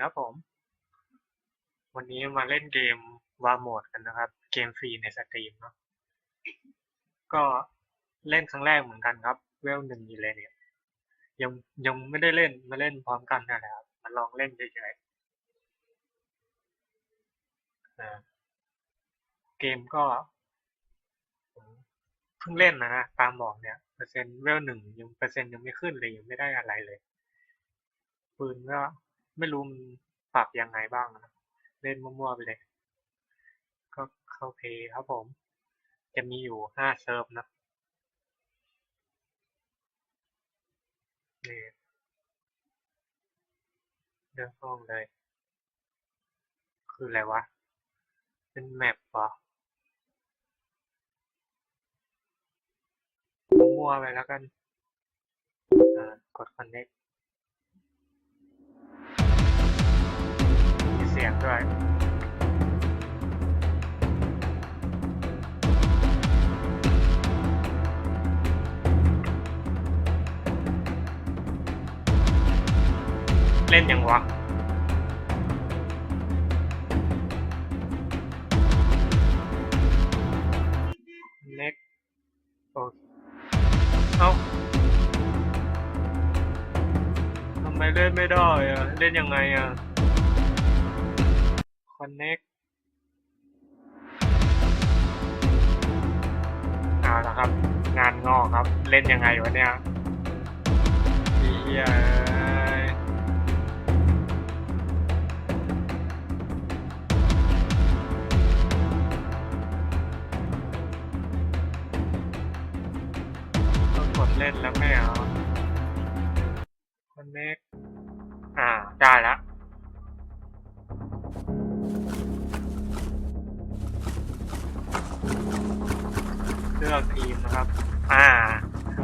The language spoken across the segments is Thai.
ครับผม วันนี้มาเล่นเกมวาโหมดกันนะครับ เกมฟรีในสตรีมเนาะก็เล่นครั้งแรกเหมือนกันครับ เวลหนึ่งอยู่เลยเนี่ยยังยังไม่ได้เล่นมาเล่นพร้อมกันนนแหละครับมาลองเล่นเฉยๆเกมก็เพิ่งเล่นนะฮะตามบอกเนี่ยเปอร์เซ็นต์เวลหนึ่งยังเปอร์เซ็นต์ยังไม่ขึ้นเลยยังไม่ได้อะไรเลยปืนก็ ไม่รู้มันปรับยังไงบ้างนะเล่นมั่วๆไปเลย ก็เข้าเพย์ครับผม จะมีอยู่ห้าเซิร์ฟนะนี่เลือกห้องเลย คืออะไรวะ เป็นแมปเหรอมั่วๆไปแล้วกัน อ่า กด connect สียงด้วยเล่นยังวะเน็กโอ้เอ้าทำไมเล่นไม่ได้อะเล่นยังไงอะ คอนเน็กเอาละครับ งานงอกครับ เล่นยังไงวะเนี่ยเฮียเอ้ยกดเล่นแล้วไม่เอาคอนเน็กอ่า ได้แล้ว อกทีมนะครับ อ่า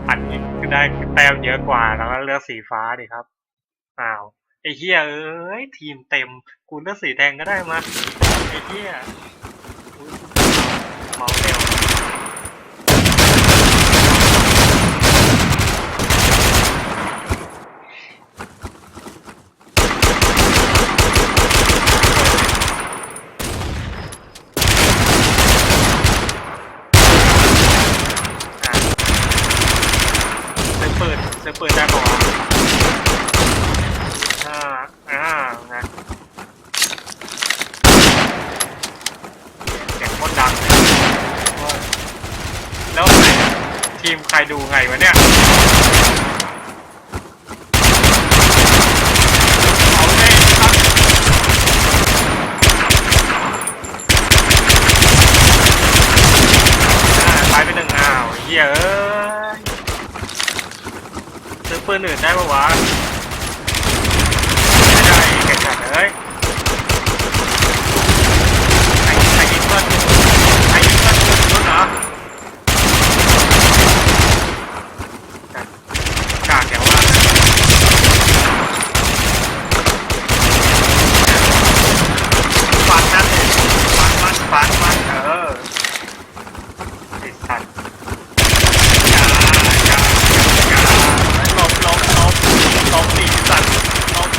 อันนี้ก็ได้แต้มเยอะกว่าแล้วก็เลือกสีฟ้าดิครับ อ้าว ไอ้เฮียเอ้ยทีมเต็ม กูเลือกสีแดงก็ได้มา ไอ้เฮียอุ๊ยเมาเร็วอะซื้อปืนซื้อปืนได้ปะวะอ่า อ่าไงเสียงโคตรดังเลยโอ้ยแล้วไหนที มใครดูไงวะเนี่ย เอาเลยครับอ่าตายไปหนึ่งอ้าวเหี้ยเอ้ยซื้อปืนอื่นได้ปะวะไม่ได้แกจัดเลยใครใครยิงเพื่อนใครยิงเพื่อนรุ่นเหรอจัดกากเดี๋ยวว่าฟันนั่นเลยฟันมันฟันมันเออติดสัตว์อย่าอย่าอย่าหลบหลบหลบหลบดิสัตว์หลบ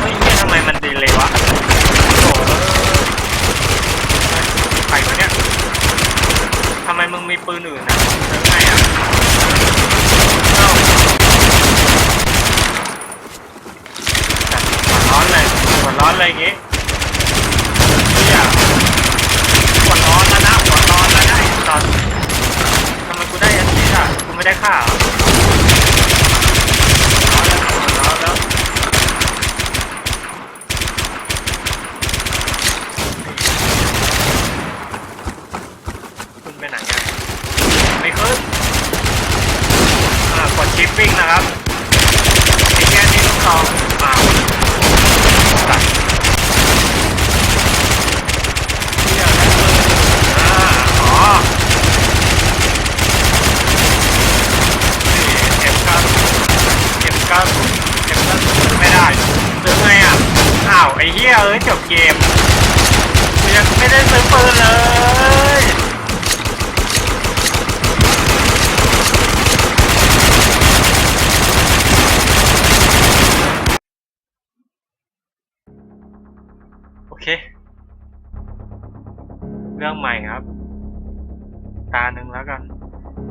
เฮ้ยเฮียทำไมมันดีเลยวะโอ้โหใครวะเนี่ยทำไมมึงมีปืนอื่นอะเจอไงอะเอ้าจัดหัวร้อนเลยหัวร้ อนเลยอย่างงี้เฮียหัวร้อนแล้วนะหัวร้อนแล้วนะไอ้ตอนทำไมกูได้อันนี้อะกูไม่ได้ค่าเหรอร้อนแล้วหัวร้อนแล้วขึ้นไปไหนอะไม่ขึ้นอ่ากดชิปปิ้งนะครับไอ้แค่นี้ลูกซองอ้า อ้เฮียเอ้ยจบเกมยังไม่ได้ซื้อปืนเลยโอเค เรื่องใหม่ครับ ตาหนึ่งแล้วกัน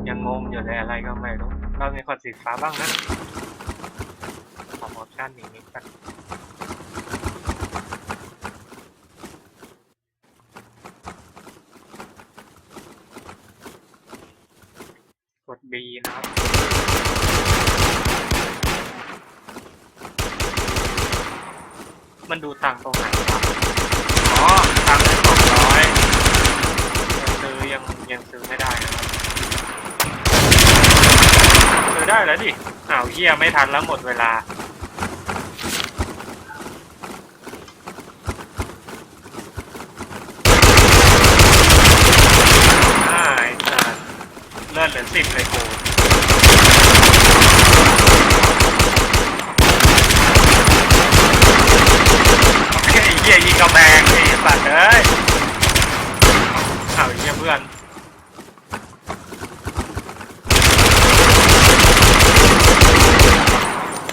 ยังงงอยู่เลยอะไรก็ไม่รู้เรามีคนสีฟ้าบ้างนะขอมอปชั่นนิดนิดกัน B นะครับมันดูต่างตรงไหนครับอ๋อต่างค์สองร้อยซื้อยังยังซื้อไม่ได้นะครับซื้อได้แล้วดิอ้าวเฮียไม่ทันแล้วหมดเวลา อ่าไอ้สัส ติดเลยกูโอเคไอ้เหี้ยยิงกระแบงไอ้สัตว์เอ้ยเอ้าวไอ้เหี้ยเพื่อน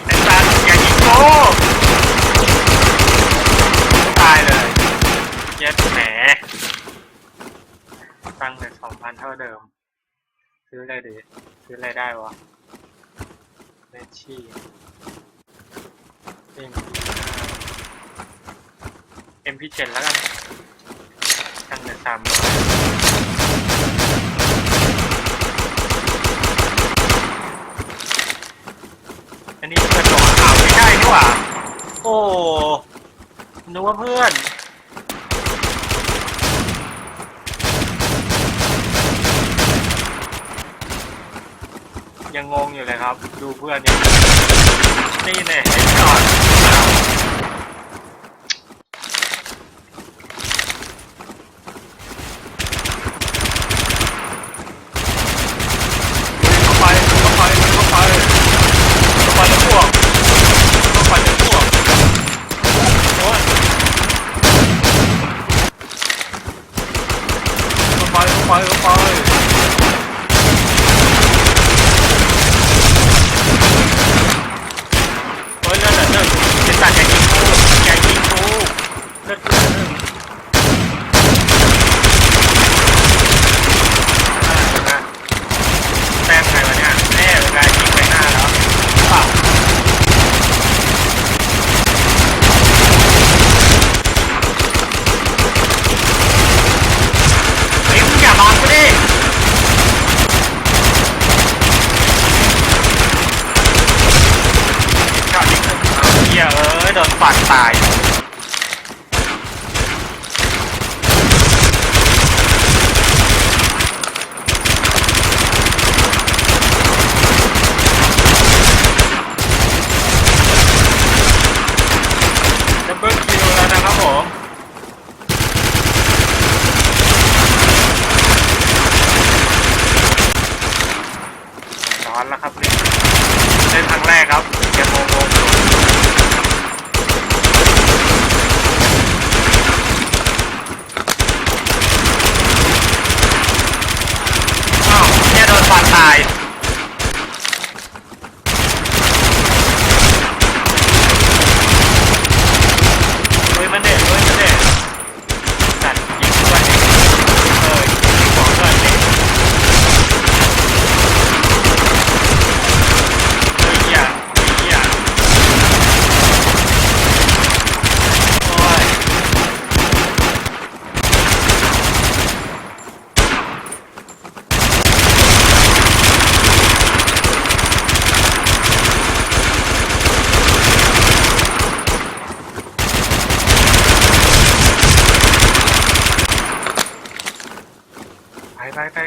ไอ้สัตว์อย่ายิงกูตายเลยเย็ดแหมตั้งแต่สองพันเท่าเดิม ซื้ออะไรดี ซื้ออะไรได้วะเลชี่เอ็มพีเอ็มพีเจ็ดแล้วกันตั้งแต่สามร้อยอันนี้เพื่อนบอกว่าวไม่ใช่นี่หว่า โอ้นึกว่าเพื่อน ยังงงอยู่เลยครับ ดูเพื่อนยังนี่แน่ไอ้จอดเข้าไปเข้าไปเข้าไปเข้าไปแล้วพวกเข้าไปพวกโอ้ยเข้าไปเข้าไปเข้าไป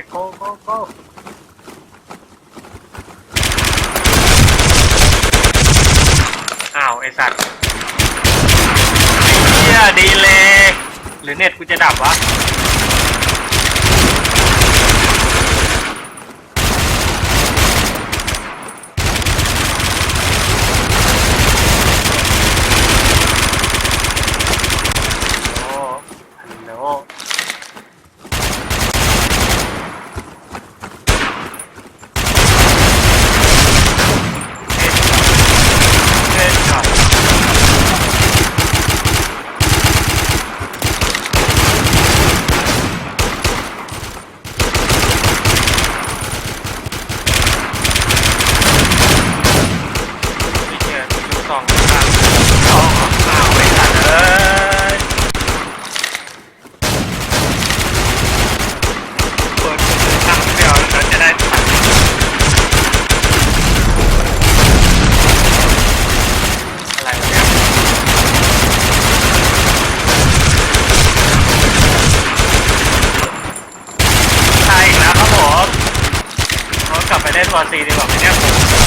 ไปโก้โก้โก้อ้าวไอสัตว์ไอ้เหี้ยดีเลย หรือเน็ตกูจะดับวะ ก่อนตีดีกว่าเนี่ย